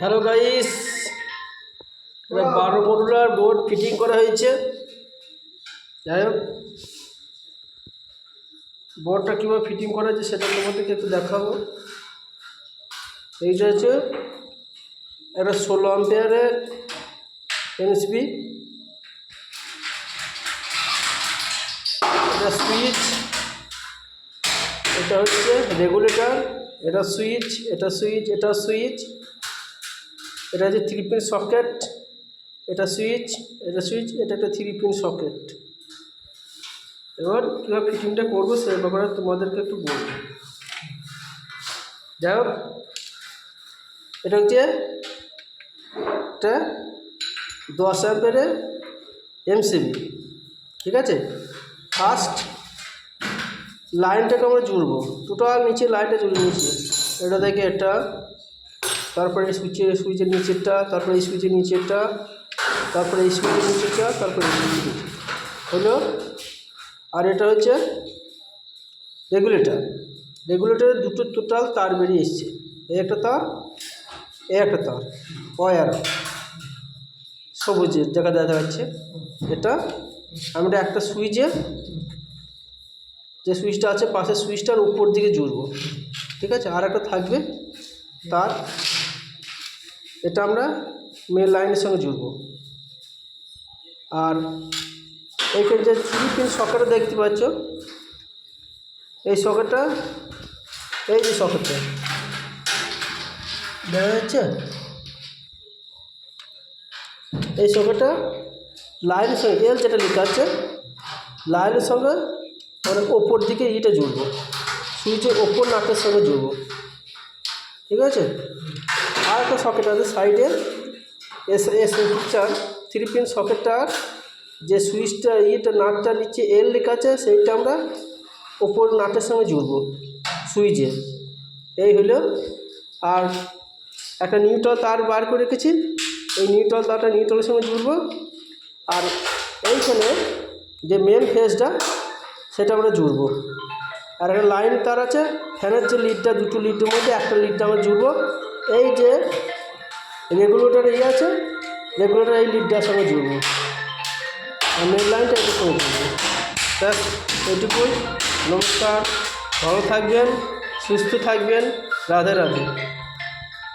Hello guys বারো modular board fitting করা হয়েছে। যাই হোক বোর্ডটা কীভাবে ফিটিং করা হয়েছে সেটা তোমাদেরকে একটু দেখাবো। এইটা হচ্ছে একটা ষোলো আম্পেয়ারের এনএসপি এটা সুইচ এটা হচ্ছে রেগুলেটর এটা সুইচ এটা সুইচ এটা সুইচ এটা হচ্ছে থ্রি পিন সকেট এটা সুইচ এটা সুইচ এটা একটা থ্রি পিন সকেট এবার কীভাবে ফিটিংটা করব সে ব্যাপারে তোমাদেরকে একটু বলব। যাই হোক, এটা হচ্ছে একটা দশ অ্যাম্পের এমসিবি ঠিক আছে? ফার্স্ট লাইনটাকে আমরা জুড়বো। টোটাল নিচে লাইনটা জুড়ে নিয়েছি। এটা থেকে এটা তারপরে সুইচের সুইচের নিচেরটা, তারপরে সুইচের নিচেরটা, তারপরে সুইচের নিচেরটা, তারপরে হলো? আর এটা হচ্ছে রেগুলেটর রেগুলেটরের দুটো টোটাল তার বেরিয়ে এসছে। এই একটা তার একটা তার। ওয়ার সবুজের দেখা দেখা যাচ্ছে। এটা আমরা একটা সুইচে যে সুইচটা আছে, পাশের সুইচটার উপর দিকে জুড়বো। ঠিক আছে? আর একটা থাকবে তার এটা আমরা মেন লাইনের সঙ্গে জুড়বো। আর এইখানে যে থ্রি পিন সকেটটা দেখতে পাচ্ছ, এই সকেটটা এই যে সকেটটা দেখা যাচ্ছে? এই সকেটটা লাইনের সঙ্গে এল যেটা লেখা আছে লাইনের সঙ্গে মানে ওপর দিকে ইটা জুড়বো। সুইচের ওপর নাটের সঙ্গে জুড়বো। ঠিক আছে? আর একটা সকেট আছে সাইডে S S picture three pin সকেটটার যে সুইচটা ইয়েটা, নাটটা নিচে এল লেখা আছে, সেইটা আমরা ওপর নাটের সঙ্গে জুড়বো সুইচে এই হলো। আর একটা নিউট্রাল তার বার করে রেখেছি। এই নিউট্রাল তারটা নিউট্রালের সঙ্গে জুড়বো। আর এইখানে যে মেন ফেসটা সেটা আমরা জুড়বো। আর একটা লাইন তার আছে ফ্যানের যে লিডটা দুটো লিডের মধ্যে একটা লিডটা আমরা জুড়বো। এই যে রেগুলেটার ইয়ে আছে রেগুলেটার এই লিডটার সঙ্গে জুড়ব। আর মেন লাইনটা একটু সঙ্গে জুড়ব ব্যাস এটুকুই নমস্কার, ভালো থাকবেন, সুস্থ থাকবেন। রাধে রাধে।